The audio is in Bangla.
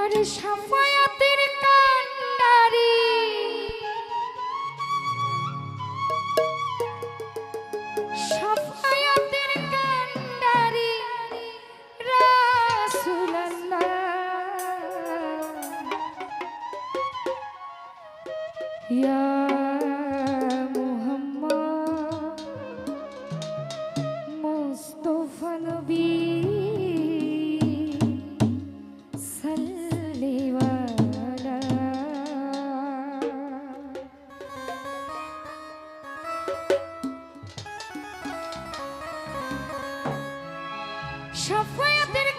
আরে সাফায়াতের কান্ডারি সাফায়াতের কান্ডারি রাসুলাল্লাহ। ইয়া মুহাম্মদ মুস্তাফা নবী। Shuffle up, did it?